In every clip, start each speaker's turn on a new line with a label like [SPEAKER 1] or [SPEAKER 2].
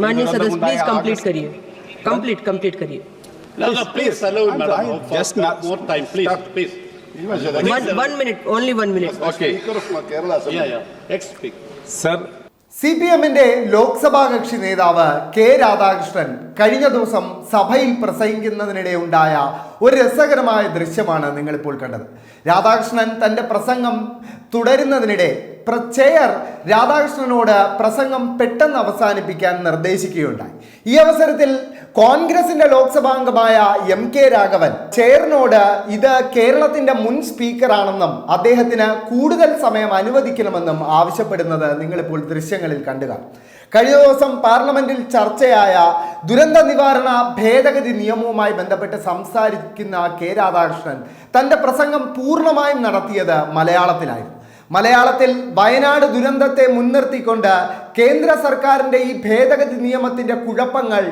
[SPEAKER 1] माननीय सदस्य please complete करिए। कंप्लीट कंप्लीट करिए।
[SPEAKER 2] પ્લીઝ ലോക്സഭാ കക്ഷി നേതാവ് കെ രാധാകൃഷ്ണൻ കഴിഞ്ഞ ദിവസം സഭയിൽ പ്രസംഗിക്കുന്നതിനിടെ ഉണ്ടായ ഒരു രസകരമായ ദൃശ്യമാണ് നിങ്ങളിപ്പോൾ കണ്ടത്. രാധാകൃഷ്ണൻ തന്റെ പ്രസംഗം തുടരുന്നതിനിടെ പ്ര- ചെയർ രാധാകൃഷ്ണനോട് പ്രസംഗം പെട്ടെന്ന് അവസാനിപ്പിക്കാൻ നിർദ്ദേശിക്കുകയുണ്ടായി. ഈ അവസരത്തിൽ കോൺഗ്രസിന്റെ ലോക്സഭാംഗമായ എം കെ രാഘവൻ ചെയറിനോട് ഇത് കേരളത്തിന്റെ മുൻ സ്പീക്കറാണെന്നും അദ്ദേഹത്തിന് കൂടുതൽ സമയം അനുവദിക്കണമെന്നും ആവശ്യപ്പെടുന്നത് നിങ്ങളിപ്പോൾ ദൃശ്യങ്ങളിൽ കണ്ടുക കഴിഞ്ഞ ദിവസം പാർലമെന്റിൽ ചർച്ചയായ ദുരന്ത നിവാരണ ഭേദഗതി നിയമവുമായി ബന്ധപ്പെട്ട് സംസാരിക്കുന്ന കെ രാധാകൃഷ്ണൻ തന്റെ പ്രസംഗം പൂർണമായും നടത്തിയത് മലയാളത്തിലായിരുന്നു. മലയാളത്തിൽ വയനാട് ദുരന്തത്തെ മുൻനിർത്തിക്കൊണ്ട് കേന്ദ്ര സർക്കാരിന്റെ ഈ ഭേദഗതി നിയമത്തിന്റെ കുഴപ്പങ്ങൾ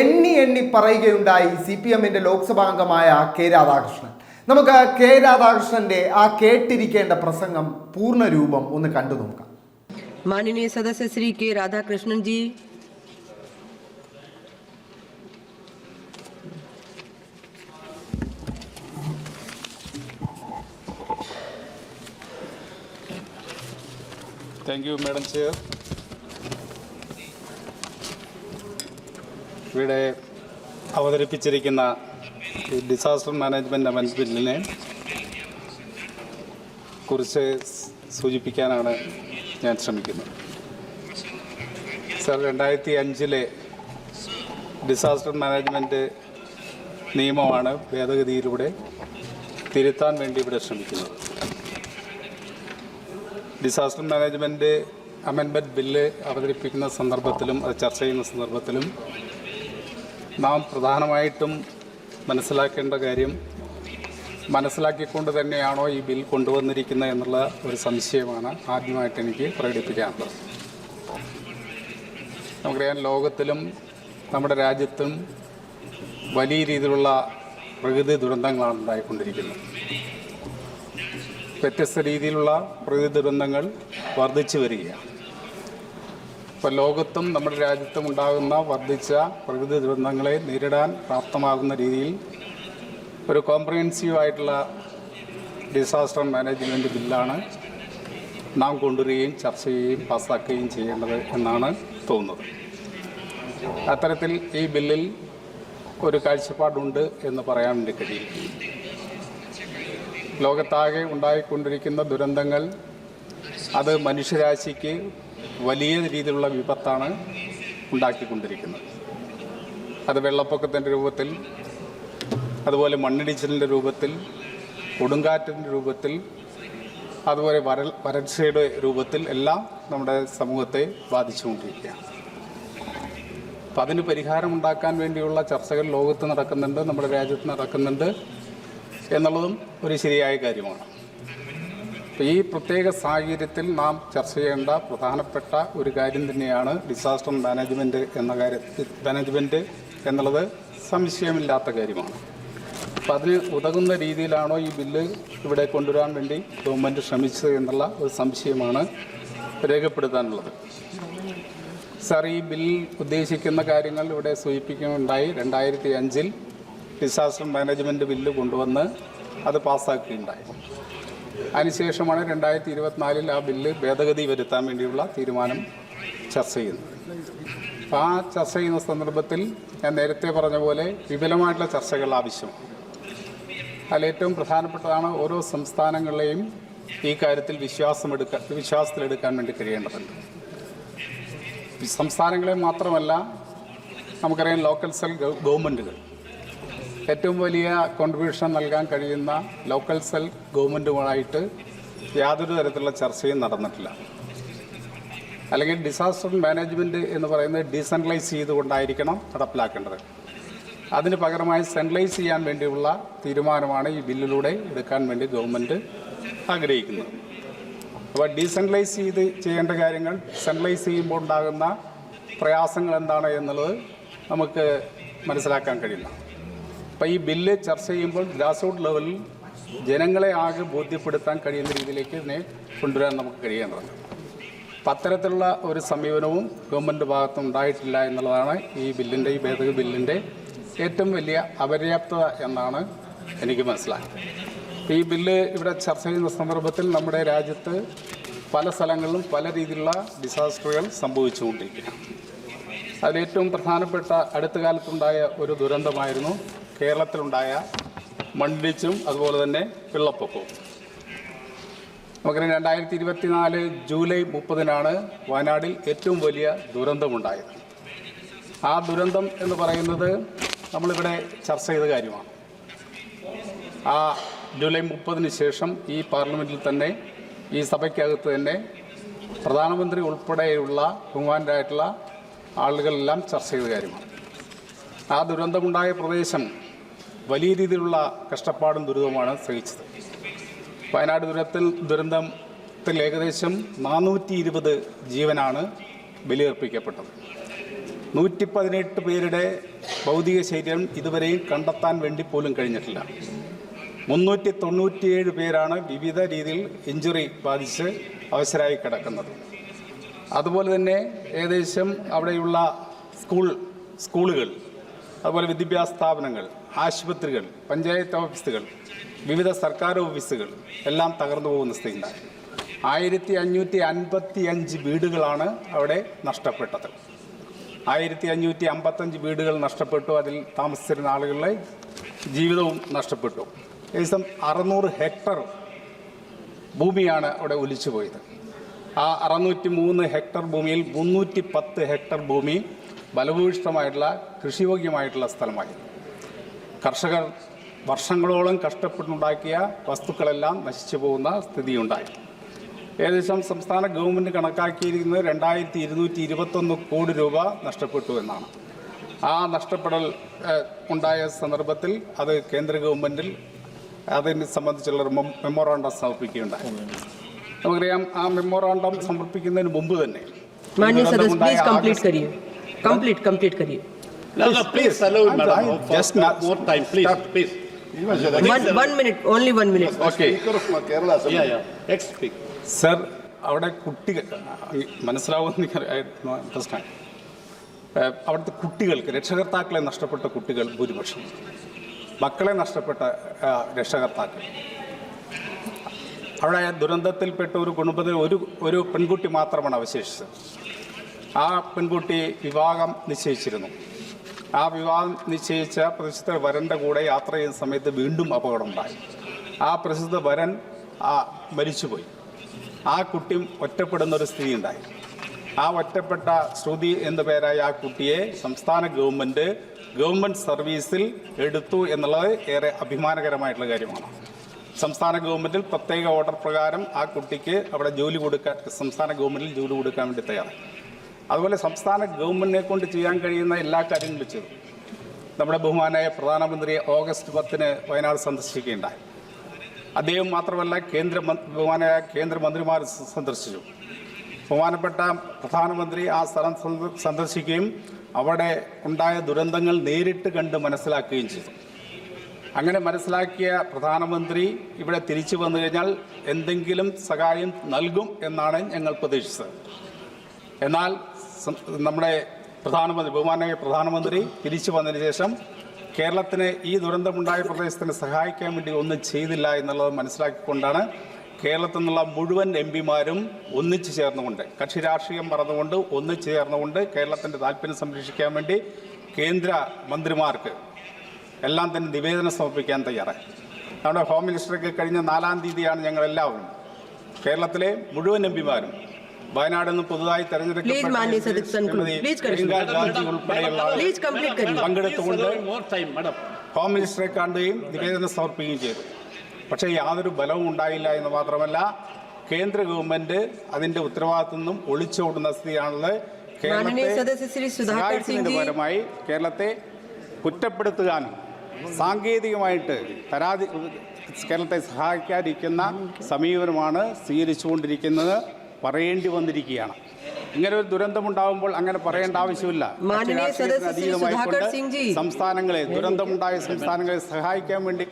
[SPEAKER 2] എണ്ണി എണ്ണി പറയുകയുണ്ടായി സി പി എമ്മിന്റെ ലോക്സഭാംഗമായ കെ രാധാകൃഷ്ണൻ. നമുക്ക് കെ രാധാകൃഷ്ണന്റെ ആ കേട്ടിരിക്കേണ്ട പ്രസംഗം പൂർണരൂപം ഒന്ന് കണ്ടു നോക്കാം.
[SPEAKER 1] മാനിനീയ സദസ്യ Shri K Radhakrishnan ji
[SPEAKER 3] thank you madam chair ഇവിടെ അവതരിപ്പിച്ചിരിക്കുന്ന ഡിസാസ്റ്റർ മാനേജ്മെന്റ് അമെൻഡ് ബില്ലിനെ കുറിച്ച് സൂചിപ്പിക്കാനാണ് ഞാൻ ശ്രമിക്കുന്നത്. സർ രണ്ടായിരത്തി അഞ്ചിലെ ഡിസാസ്റ്റർ മാനേജ്മെന്റ് നിയമമാണ് ഭേദഗതിയിലൂടെ തിരുത്താൻ വേണ്ടി ഇവിടെ ശ്രമിക്കുന്നത്. ഡിസാസ്റ്റർ മാനേജ്മെന്റ് അമെൻമെന്റ് ബില്ല് അവതരിപ്പിക്കുന്ന സന്ദർഭത്തിലും അത് ചർച്ച ചെയ്യുന്ന സന്ദർഭത്തിലും നാം പ്രധാനമായിട്ടും മനസ്സിലാക്കേണ്ട കാര്യം മനസ്സിലാക്കിക്കൊണ്ട് തന്നെയാണോ ഈ ബിൽ കൊണ്ടുവന്നിരിക്കുന്നത് എന്നുള്ള ഒരു സംശയമാണ് ആദ്യമായിട്ട് എനിക്ക് പ്രകടിപ്പിക്കാനുള്ളത്. നമുക്കറിയാം ലോകത്തിലും നമ്മുടെ രാജ്യത്തും വലിയ രീതിയിലുള്ള പ്രകൃതി ദുരന്തങ്ങളാണ് ഉണ്ടായിക്കൊണ്ടിരിക്കുന്നത്. വ്യത്യസ്ത രീതിയിലുള്ള പ്രകൃതി ദുരന്തങ്ങൾ വർദ്ധിച്ചു വരികയാണ്. ഇപ്പോൾ ലോകത്തും നമ്മുടെ രാജ്യത്തും ഉണ്ടാകുന്ന വർദ്ധിച്ച പ്രകൃതി ദുരന്തങ്ങളെ നേരിടാൻ പ്രാപ്തമാകുന്ന രീതിയിൽ ഒരു കോംപ്രഹെൻസീവ് ആയിട്ടുള്ള ഡിസാസ്റ്റർ മാനേജ്മെന്റ് ബില്ലാണ് നാം കൊണ്ടുവരികയും ചർച്ച ചെയ്യുകയും പാസ്സാക്കുകയും ചെയ്യേണ്ടത് എന്നാണ് തോന്നുന്നത്. അത്തരത്തിൽ ഈ ബില്ലിൽ ഒരു കാഴ്ചപ്പാടുണ്ട് എന്ന് പറയാൻ വേണ്ടി കഴിയും. ലോകത്താകെ ഉണ്ടായിക്കൊണ്ടിരിക്കുന്ന ദുരന്തങ്ങൾ അത് മനുഷ്യരാശിക്ക് വലിയ രീതിയിലുള്ള വിപത്താണ് ഉണ്ടാക്കിക്കൊണ്ടിരിക്കുന്നത്. അത് വെള്ളപ്പൊക്കത്തിന്റെ രൂപത്തിൽ അതുപോലെ മണ്ണിടിച്ചിലിന്റെ രൂപത്തിൽ കൊടുങ്കാറ്റിന്റെ രൂപത്തിൽ അതുപോലെ വരൾ വരൾച്ചയുടെ രൂപത്തിൽ എല്ലാം നമ്മുടെ സമൂഹത്തെ ബാധിച്ചുകൊണ്ടിരിക്കുകയാണ്. അപ്പം അതിന് പരിഹാരം ഉണ്ടാക്കാൻ വേണ്ടിയുള്ള ചർച്ചകൾ ലോകത്ത് നടക്കുന്നുണ്ട് നമ്മുടെ രാജ്യത്ത് നടക്കുന്നുണ്ട്. എന്നുള്ളതും ഒരു ശരിയായ കാര്യമാണ്. ഈ പ്രത്യേക സാഹചര്യത്തിൽ നാം ചർച്ച ചെയ്യേണ്ട പ്രധാനപ്പെട്ട ഒരു കാര്യം തന്നെയാണ് ഡിസാസ്റ്റർ മാനേജ്മെന്റ് എന്ന കാര്യത്തിൽ മാനേജ്മെന്റ് എന്നുള്ളത് സംശയമില്ലാത്ത കാര്യമാണ്. അപ്പം അതിന് ഉതകുന്ന രീതിയിലാണോ ഈ ബില്ല് ഇവിടെ കൊണ്ടുവരാൻ വേണ്ടി ഗവൺമെന്റ് ശ്രമിച്ചത് എന്നുള്ള ഒരു സംശയമാണ് രേഖപ്പെടുത്താനുള്ളത്. സാർ ഈ ബിൽ ഉദ്ദേശിക്കുന്ന കാര്യങ്ങൾ ഇവിടെ സൂചിപ്പിക്കുകയുണ്ടായി രണ്ടായിരത്തി അഞ്ചിൽ ഡിസാസ്റ്റർ മാനേജ്മെന്റ് ബില്ല് കൊണ്ടുവന്ന് അത് പാസ്സാക്കുകയുണ്ടായി. അതിനുശേഷമാണ് രണ്ടായിരത്തി ഇരുപത്തിനാലിൽ ആ ബില്ല് ഭേദഗതി വരുത്താൻ വേണ്ടിയുള്ള തീരുമാനം ചർച്ച ചെയ്യുന്നത്. അപ്പോൾ ആ ചർച്ച ചെയ്യുന്ന സന്ദർഭത്തിൽ ഞാൻ നേരത്തെ പറഞ്ഞ പോലെ വിപുലമായിട്ടുള്ള ചർച്ചകൾ ആവശ്യമാണ്. അതിൽ ഏറ്റവും പ്രധാനപ്പെട്ടതാണ് ഓരോ സംസ്ഥാനങ്ങളെയും ഈ കാര്യത്തിൽ വിശ്വാസമെടുക്കാൻ വിശ്വാസത്തിലെടുക്കാൻ വേണ്ടി കഴിയേണ്ടതുണ്ട്. സംസ്ഥാനങ്ങളെ മാത്രമല്ല നമുക്കറിയാം ലോക്കൽ സെൽ ഗവ- ഗവൺമെന്റുകൾ ഏറ്റവും വലിയ കോൺട്രിബ്യൂഷൻ നൽകാൻ കഴിയുന്ന ലോക്കൽ സെൽ ഗവൺമെന്റുമായിട്ട് യാതൊരു തരത്തിലുള്ള ചർച്ചയും നടന്നിട്ടില്ല. അല്ലെങ്കിൽ ഡിസാസ്റ്റർ മാനേജ്മെന്റ് എന്ന് പറയുന്നത് ഡീസെൻട്രലൈസ് ചെയ്തുകൊണ്ടായിരിക്കണം നടപ്പിലാക്കേണ്ടത്. അതിന് പകരമായി സെൻട്രലൈസ് ചെയ്യാൻ വേണ്ടിയുള്ള തീരുമാനമാണ് ഈ ബില്ലിലൂടെ എടുക്കാൻ വേണ്ടി ഗവൺമെന്റ് ആഗ്രഹിക്കുന്നത്. അപ്പോൾ ഡീസെൻട്രലൈസ് ചെയ്ത് ചെയ്യേണ്ട കാര്യങ്ങൾ സെൻട്രലൈസ് ചെയ്യുമ്പോൾ ഉണ്ടാകുന്ന പ്രയാസങ്ങൾ എന്താണ് എന്നുള്ളത് നമുക്ക് മനസ്സിലാക്കാൻ കഴിയില്ല അപ്പോൾ ഈ ബില്ല് ചർച്ച ചെയ്യുമ്പോൾ ഗ്രാസ് റൂട്ട് ലെവലിൽ ജനങ്ങളെ ആകെ ബോധ്യപ്പെടുത്താൻ കഴിയുന്ന രീതിയിലേക്ക് ഇതിനെ കൊണ്ടുവരാൻ നമുക്ക് കഴിയേണ്ടത് അപ്പം അത്തരത്തിലുള്ള ഒരു സമീപനവും ഗവൺമെന്റ് ഭാഗത്തും ഉണ്ടായിട്ടില്ല എന്നുള്ളതാണ് ഈ ബില്ലിന്റെ ഈ ഭേദഗതി ബില്ലിന്റെ ഏറ്റവും വലിയ അപര്യാപ്തത എന്നാണ് എനിക്ക് മനസ്സിലായത്. ഈ ബില്ല് ഇവിടെ ചർച്ച ചെയ്യുന്ന സന്ദർഭത്തിൽ നമ്മുടെ രാജ്യത്ത് പല സ്ഥലങ്ങളിലും പല രീതിയിലുള്ള ഡിസാസ്റ്ററുകൾ സംഭവിച്ചുകൊണ്ടിരിക്കുകയാണ്. അതിലേറ്റവും പ്രധാനപ്പെട്ട അടുത്ത കാലത്തുണ്ടായ ഒരു ദുരന്തമായിരുന്നു കേരളത്തിലുണ്ടായ മണ്ണിടിച്ചും അതുപോലെ തന്നെ വെള്ളപ്പൊക്കവും നമുക്കറിയാം രണ്ടായിരത്തി ഇരുപത്തിനാല് ജൂലൈ മുപ്പതിനാണ് വയനാടിൽ ഏറ്റവും വലിയ ദുരന്തമുണ്ടായത്. ആ ദുരന്തം എന്ന് പറയുന്നത് നമ്മളിവിടെ ചർച്ച ചെയ്ത കാര്യമാണ്. ആ ജൂലൈ മുപ്പതിന് ശേഷം ഈ പാർലമെന്റിൽ തന്നെ ഈ സഭയ്ക്കകത്ത് തന്നെ പ്രധാനമന്ത്രി ഉൾപ്പെടെയുള്ള ബഹുമാനായിട്ടുള്ള ആളുകളെല്ലാം ചർച്ച ചെയ്ത കാര്യമാണ്. ആ ദുരന്തമുണ്ടായ പ്രദേശം വലിയ രീതിയിലുള്ള കഷ്ടപ്പാടും ദുരിതവുമാണ് സഹിച്ചത്. വയനാട് ദുരത്തിൽ ദുരന്തത്തിൽ ഏകദേശം നാനൂറ്റി ഇരുപത് ജീവനാണ് ബലിയർപ്പിക്കപ്പെട്ടത്. നൂറ്റി പതിനെട്ട് പേരുടെ ഭൗതിക ശരീരം ഇതുവരെയും കണ്ടെത്താൻ വേണ്ടി പോലും കഴിഞ്ഞിട്ടില്ല. മുന്നൂറ്റി തൊണ്ണൂറ്റിയേഴ് പേരാണ് വിവിധ രീതിയിൽ ഇഞ്ചുറി ബാധിച്ച് അവശരായി കിടക്കുന്നത്. അതുപോലെ തന്നെ ഏകദേശം അവിടെയുള്ള സ്കൂൾ സ്കൂളുകൾ അതുപോലെ വിദ്യാഭ്യാസ സ്ഥാപനങ്ങൾ ആശുപത്രികൾ പഞ്ചായത്ത് ഓഫീസുകൾ വിവിധ സർക്കാർ ഓഫീസുകൾ എല്ലാം തകർന്നു പോകുന്ന സ്ഥിതിയുണ്ടായി ആയിരത്തി അഞ്ഞൂറ്റി അൻപത്തി അഞ്ച് വീടുകളാണ് അവിടെ നഷ്ടപ്പെട്ടത്. ആയിരത്തി അഞ്ഞൂറ്റി അമ്പത്തഞ്ച് വീടുകൾ നഷ്ടപ്പെട്ടു. അതിൽ താമസിച്ചിരുന്ന ആളുകളുടെ ജീവിതവും നഷ്ടപ്പെട്ടു. ഏകദേശം അറുന്നൂറ് ഹെക്ടർ ഭൂമിയാണ് അവിടെ ഒലിച്ചു പോയത്. ആ അറുന്നൂറ്റി മൂന്ന് ഹെക്ടർ ഭൂമിയിൽ മുന്നൂറ്റി പത്ത് ഹെക്ടർ ഭൂമി ബലഭൂയിഷ്ടമായിട്ടുള്ള കൃഷിയോഗ്യമായിട്ടുള്ള സ്ഥലമായി കർഷകർ വർഷങ്ങളോളം കഷ്ടപ്പെട്ടുണ്ടാക്കിയ വസ്തുക്കളെല്ലാം നശിച്ചു പോകുന്ന സ്ഥിതിയുണ്ടായി. ഏകദേശം സംസ്ഥാന ഗവൺമെന്റ് കണക്കാക്കിയിരിക്കുന്നത് രണ്ടായിരത്തി ഇരുന്നൂറ്റി ഇരുപത്തൊന്ന് കോടി രൂപ നഷ്ടപ്പെട്ടു എന്നാണ്. ആ നഷ്ടപ്പെടൽ ഉണ്ടായ സന്ദർഭത്തിൽ അത് കേന്ദ്ര ഗവൺമെൻറിൽ അതിനെ സംബന്ധിച്ചുള്ള ഒരു മെമ്മോറാണ്ടം സമർപ്പിക്കുകയുണ്ടായി. നമുക്കറിയാം ആ മെമ്മോറാണ്ടം സമർപ്പിക്കുന്നതിന് മുമ്പ് തന്നെ
[SPEAKER 1] complete complete complete
[SPEAKER 4] No, no, please allow him, madam. For
[SPEAKER 3] Just not-
[SPEAKER 4] more time, please,
[SPEAKER 3] Stop.
[SPEAKER 4] please.
[SPEAKER 1] One, one minute, only one minute.
[SPEAKER 3] Okay
[SPEAKER 4] Yeah, yeah. Next speaker.
[SPEAKER 3] Sir അവിടെ കുട്ടികൾ ഈ മനസ്സിലാവുമെന്ന് എനിക്കറിയായിരുന്നു പ്രശ്നമാണ് ഏഹ് അവിടുത്തെ കുട്ടികൾക്ക് രക്ഷകർത്താക്കളെ നഷ്ടപ്പെട്ട കുട്ടികൾ ഭൂരിപക്ഷം മക്കളെ നഷ്ടപ്പെട്ട ആ, രക്ഷകർത്താക്കൾ അവിടെ ദുരന്തത്തിൽപ്പെട്ട ഒരു കുടുംബത്തിൽ ഒരു ഒരു പെൺകുട്ടി മാത്രമാണ് അവശേഷിച്ചത് ആ പെൺകുട്ടി വിവാഹം നിശ്ചയിച്ചിരുന്നു ആ വിവാഹം നിശ്ചയിച്ച പ്രസിദ്ധ വരന്റെ കൂടെ യാത്ര ചെയ്യുന്ന സമയത്ത് വീണ്ടും അപകടമുണ്ടായി ആ പ്രസിദ്ധ വരൻ ആ മരിച്ചുപോയി. ആ കുട്ടിയും ഒറ്റപ്പെടുന്ന ഒരു സ്ഥിതി ഉണ്ടായി. ആ ഒറ്റപ്പെട്ട ശ്രുതി എന്ന പേരായ ആ കുട്ടിയെ സംസ്ഥാന ഗവൺമെന്റ് ഗവൺമെന്റ് സർവീസിൽ എടുത്തു എന്നുള്ളത് ഏറെ അഭിമാനകരമായിട്ടുള്ള കാര്യമാണ്. സംസ്ഥാന ഗവൺമെന്റിൽ പ്രത്യേക ഓർഡർ പ്രകാരം ആ കുട്ടിക്ക് അവിടെ ജോലി കൊടുക്കാൻ സംസ്ഥാന ഗവൺമെന്റിൽ ജോലി കൊടുക്കാൻ വേണ്ടി തയ്യാറായി. അതുപോലെ സംസ്ഥാന ഗവൺമെന്റിനെ കൊണ്ട് ചെയ്യാൻ കഴിയുന്ന എല്ലാ കാര്യങ്ങളും ചെയ്തു നമ്മുടെ ബഹുമാനായ പ്രധാനമന്ത്രി ഓഗസ്റ്റ് പത്തിന് വയനാട് സന്ദർശിക്കുകയുണ്ടായി. അദ്ദേഹം മാത്രമല്ല കേന്ദ്ര ബഹുമാനായ കേന്ദ്രമന്ത്രിമാർ സന്ദർശിച്ചു. ബഹുമാനപ്പെട്ട പ്രധാനമന്ത്രി ആ സ്ഥലം സന്ദർശിക്കുകയും അവിടെ ഉണ്ടായ ദുരന്തങ്ങൾ നേരിട്ട് കണ്ട് മനസ്സിലാക്കുകയും ചെയ്തു. അങ്ങനെ മനസ്സിലാക്കിയ പ്രധാനമന്ത്രി ഇവിടെ തിരിച്ചു വന്നു കഴിഞ്ഞാൽ എന്തെങ്കിലും സഹായം നൽകും എന്നാണ് ഞങ്ങൾ പ്രതീക്ഷിച്ചത്. എന്നാൽ നമ്മുടെ പ്രധാനമന്ത്രി ബഹുമാനായ പ്രധാനമന്ത്രി തിരിച്ചു വന്നതിന് ശേഷം കേരളത്തിന് ഈ ദുരന്തമുണ്ടായ പ്രദേശത്തിന് സഹായിക്കാൻ വേണ്ടി ഒന്നും ചെയ്തില്ല എന്നുള്ളത് മനസ്സിലാക്കിക്കൊണ്ടാണ് കേരളത്തിൽ നിന്നുള്ള മുഴുവൻ എം പിമാരും ഒന്നിച്ചു ചേർന്നുകൊണ്ട് കക്ഷി രാഷ്ട്രീയം മറന്നുകൊണ്ട് ഒന്നിച്ചു ചേർന്നുകൊണ്ട് കേരളത്തിന്റെ താല്പര്യം സംരക്ഷിക്കാൻ വേണ്ടി കേന്ദ്ര മന്ത്രിമാർക്ക് എല്ലാം തന്നെ നിവേദനം സമർപ്പിക്കാൻ തയ്യാറായി. നമ്മുടെ ഹോം മിനിസ്റ്റർക്ക് കഴിഞ്ഞ നാലാം തീയതിയാണ് ഞങ്ങളെല്ലാവരും കേരളത്തിലെ മുഴുവൻ എം പിമാരും വയനാട് നിന്ന് പുതുതായി
[SPEAKER 4] തെരഞ്ഞെടുക്കപ്പെട്ട
[SPEAKER 3] ഹോം മിനിസ്റ്ററെ കാണുകയും നിവേദനം സമർപ്പിക്കുകയും ചെയ്തു. പക്ഷേ യാതൊരു ബലവും ഉണ്ടായില്ല എന്ന് മാത്രമല്ല കേന്ദ്ര ഗവൺമെന്റ് അതിന്റെ ഉത്തരവാദിത്തം നിന്നും ഒളിച്ചോടുന്ന സ്ഥിതിയാണുള്ളത്
[SPEAKER 1] കേരളത്തെ
[SPEAKER 3] പരമായി കേരളത്തെ കുറ്റപ്പെടുത്തുവാനും സാങ്കേതികമായിട്ട് പരാതി കേരളത്തെ സഹായിക്കാതിരിക്കുന്ന സമീപനമാണ് സ്വീകരിച്ചുകൊണ്ടിരിക്കുന്നത്. പറയേണ്ടി വന്നിരിക്കുകയാണ്. ഇങ്ങനെ ഒരു ദുരന്തമുണ്ടാകുമ്പോൾ അങ്ങനെ പറയേണ്ട ആവശ്യമില്ല. സംസ്ഥാനങ്ങളെ ദുരന്തമുണ്ടായ സംസ്ഥാനങ്ങളെ സഹായിക്കാൻ വേണ്ടി